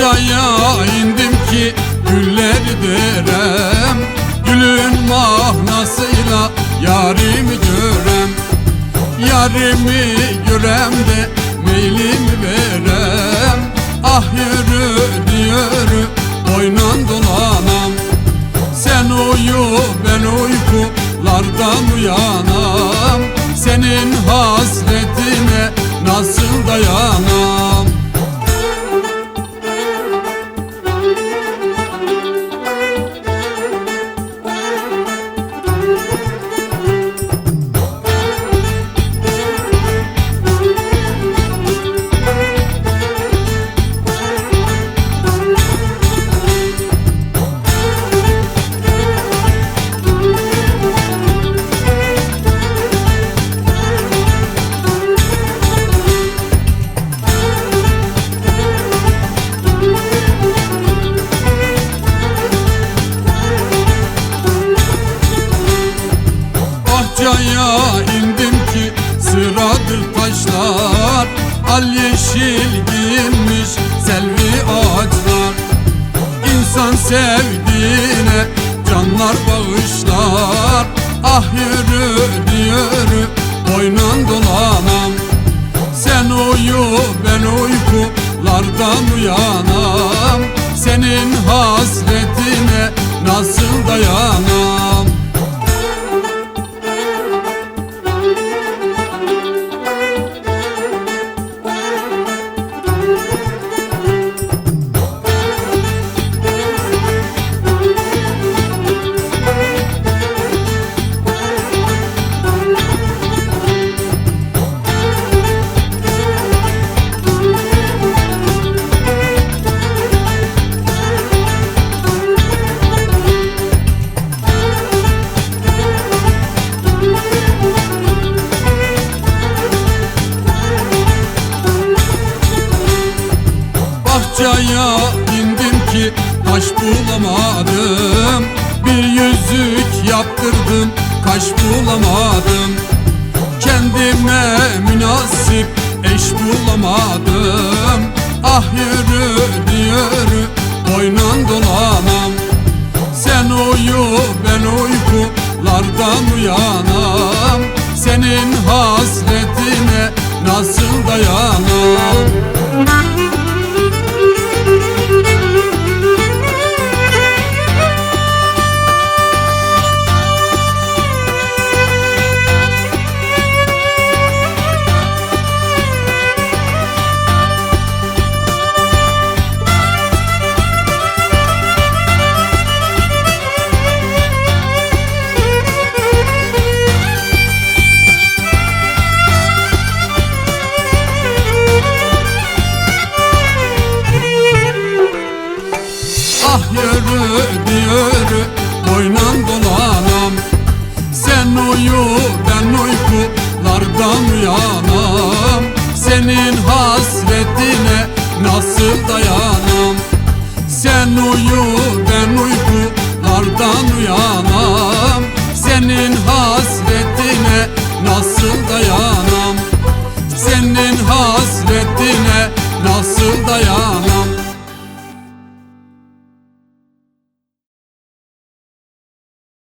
Bahçaya indim ki gülleri derem Gülün mahnasıyla yarimi görem. Yarimi görem de meylimi verem. Ah yürü diyor oynan dolanam Sen uyu ben uykulardan uyanam. Senin hasretine nasıl dayanam Bahçaya indim ki sıradır taşlar. Al yeşil giyinmiş selvi ağaçlar. İnsan sevdiğine canlar bağışlar. Ah yürü diyor oynan dolanam. Sen uyu ben uykulardan uyanam. Senin hasretine Bahçaya indim ki taş bulamadım. Bir yüzük yaptırdım kaş bulamadım. Kendime münasip eş bulamadım. Ah yürü diyor oynan dolanam Sen uyu ben uykulardan uyanam. Senin hasretine nasıl dayanam Ah yürü diyor boynan dolanam. Sen uyu ben uykulardan uyanam. Senin hasretine nasıl dayanam? Sen uyu ben uykulardan uyanam. Senin hasretine nasıl dayanam? Senin hasretine nasıl dayanam